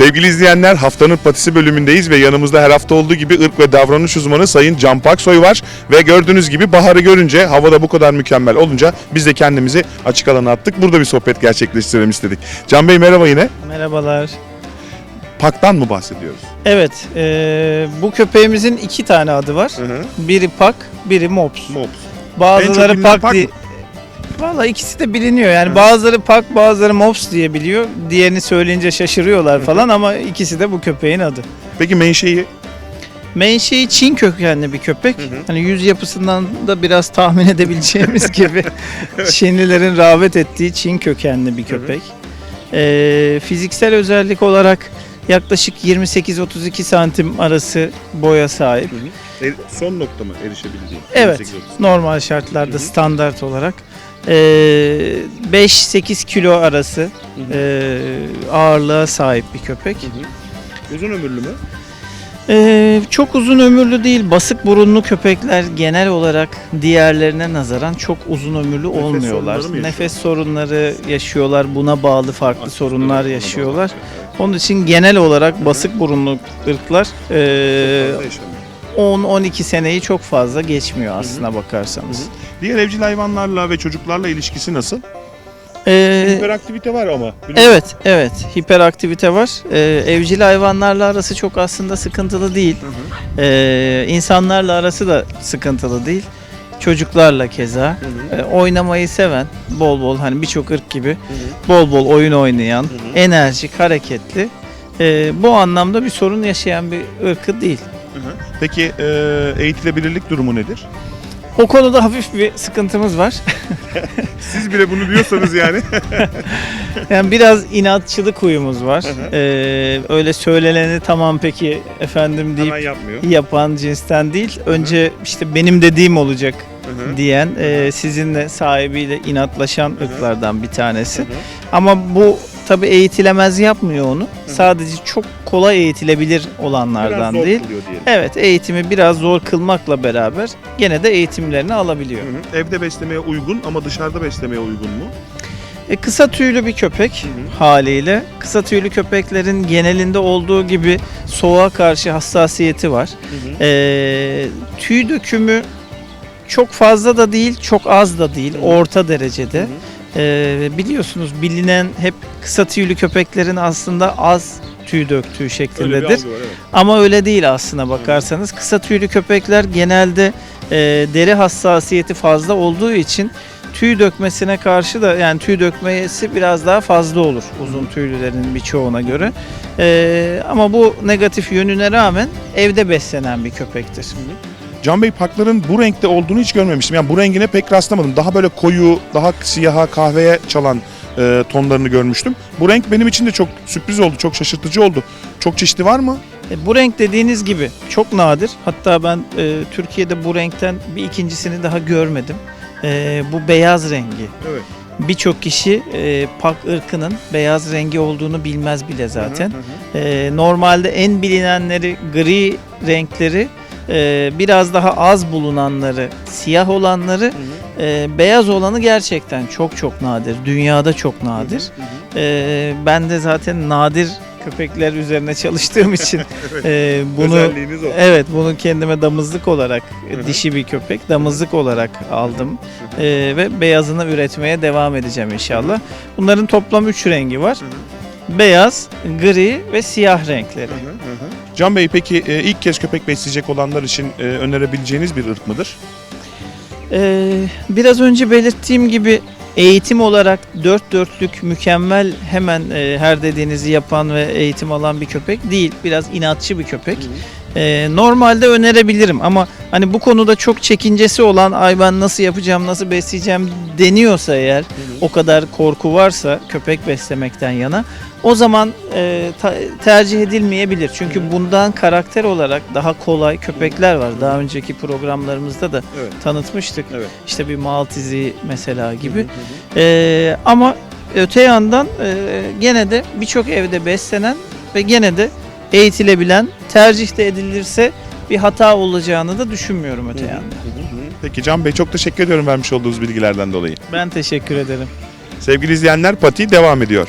Sevgili izleyenler haftanın patisi bölümündeyiz ve yanımızda her hafta olduğu gibi ırk ve davranış uzmanı Sayın Can Paksoy var. Ve gördüğünüz gibi baharı görünce havada bu kadar mükemmel olunca biz de kendimizi açık alana attık. Burada bir sohbet gerçekleştirelim istedik. Can Bey merhaba yine. Merhabalar. Pak'tan mı bahsediyoruz? Evet, eee, bu köpeğimizin iki tane adı var. Hı hı. Biri Pak, biri Mops. Mops. En Bazıları bilinen Pak Pak mı? Valla ikisi de biliniyor. Yani bazıları Pak, bazıları Mops diye biliyor. Diğerini söyleyince şaşırıyorlar falan ama ikisi de bu köpeğin adı. Peki menşei? Menşei Çin kökenli bir köpek. Hani yüz yapısından da biraz tahmin edebileceğimiz gibi Çinlilerin rağbet ettiği Çin kökenli bir köpek. Ee, fiziksel özellik olarak yaklaşık 28-32 santim arası boya sahip. E, son nokta mı erişebildiğim? Evet. 28-30. Normal şartlarda standart olarak. Ee, 5-8 kilo arası ee, ağırlığa sahip bir köpek. Uzun ömürlü mü? Ee, çok uzun ömürlü değil. Basık burunlu köpekler genel olarak diğerlerine nazaran çok uzun ömürlü Nefes olmuyorlar. sorunları mı Nefes sorunları yaşıyorlar. Buna bağlı farklı sorunlar yaşıyorlar. Onun için genel olarak basık burunlu ırklar ee, yaşamıyor. 10-12 seneyi çok fazla geçmiyor aslına bakarsanız. Diğer evcil hayvanlarla ve çocuklarla ilişkisi nasıl? Ee, Hiperaktivite var ama. Evet, evet. Hiperaktivite var. Ee, evcil hayvanlarla arası çok aslında sıkıntılı değil. Ee, insanlarla arası da sıkıntılı değil. Çocuklarla keza. Hı hı. Ee, oynamayı seven, bol bol hani birçok ırk gibi bol bol oyun oynayan, hı. enerjik, hareketli. Ee, bu anlamda bir sorun yaşayan bir ırkı değil. Hı. Peki e, eğitilebilirlik durumu nedir? O konuda hafif bir sıkıntımız var. Siz bile bunu diyorsanız yani. Yani biraz inatçılık huyumuz var. Hı hı. Ee, öyle söyleneni tamam peki efendim deyip Hemen yapmıyor. yapan cinsten değil. Önce işte benim dediğim olacak Hı hı. diyen, e, sizinle sahibiyle inatlaşan hı. ırklardan bir tanesi. Hı hı. Ama bu tabi eğitilemez yapmıyor onu. hı. Sadece çok kolay eğitilebilir Biraz olanlardan zor değil. diyelim. Evet, eğitimi biraz zor kılmakla beraber gene de eğitimlerini alabiliyor. Hı hı. Evde beslemeye uygun ama dışarıda beslemeye uygun mu? E, kısa tüylü bir köpek Hı haliyle. Kısa tüylü köpeklerin genelinde olduğu gibi soğuğa karşı hassasiyeti var. Hı hı. E, tüy dökümü çok fazla da değil, çok az da değil, Hı hı. orta derecede. Hı hı. E, biliyorsunuz bilinen hep kısa tüylü köpeklerin aslında az tüy döktüğü Öyle şeklindedir. algı var evet. Ama öyle değil aslına bakarsanız. Kısa tüylü köpekler genelde e, deri hassasiyeti fazla olduğu için tüy dökmesine karşı da yani tüy dökmesi biraz daha fazla olur uzun tüylülerin birçoğuna göre. E, ama bu negatif yönüne rağmen evde beslenen bir köpektir. Can Bey parkların bu renkte olduğunu hiç görmemiştim. Yani bu rengine pek rastlamadım. Daha böyle koyu, daha siyaha, kahveye çalan e, tonlarını görmüştüm. Bu renk benim için de çok sürpriz oldu, çok şaşırtıcı oldu. Çok çeşitli var mı? E, bu renk dediğiniz gibi çok nadir. Hatta ben e, Türkiye'de bu renkten bir ikincisini daha görmedim. E, bu beyaz rengi. Evet. Birçok kişi e, pak ırkının beyaz rengi olduğunu bilmez bile zaten. E, normalde en bilinenleri gri renkleri, e, biraz daha az bulunanları, siyah olanları, e, beyaz olanı gerçekten çok çok nadir. Dünyada çok nadir. E, ben de zaten nadir köpekler üzerine çalıştığım için e, bunu Özelliğiniz o. Evet bunu kendime damızlık olarak e, Hı hı. dişi bir köpek damızlık olarak aldım Ee, ve beyazını üretmeye devam edeceğim inşallah. Bunların toplam 3 rengi var. Hı Beyaz, gri ve siyah renkleri. Hı hı, hı hı. Can Bey peki e, ilk kez köpek besleyecek olanlar için e, önerebileceğiniz bir ırk mıdır? Ee, biraz önce belirttiğim gibi eğitim olarak dört dörtlük mükemmel hemen e, her dediğinizi yapan ve eğitim alan bir köpek değil. Biraz inatçı bir köpek. Ee, normalde önerebilirim ama hani bu konuda çok çekincesi olan ay ben nasıl yapacağım, nasıl besleyeceğim deniyorsa eğer o kadar korku varsa köpek beslemekten yana o zaman e, ta- tercih edilmeyebilir. Çünkü bundan karakter olarak daha kolay köpekler var. Daha önceki programlarımızda da Evet. tanıtmıştık. Evet. İşte bir Maltese mesela gibi. Ee, ama öte yandan e, gene de birçok evde beslenen ve gene de eğitilebilen, tercih de edilirse bir hata olacağını da düşünmüyorum öte yandan. Peki Can Bey çok teşekkür ediyorum vermiş olduğunuz bilgilerden dolayı. Ben teşekkür ederim. Sevgili izleyenler Pati devam ediyor.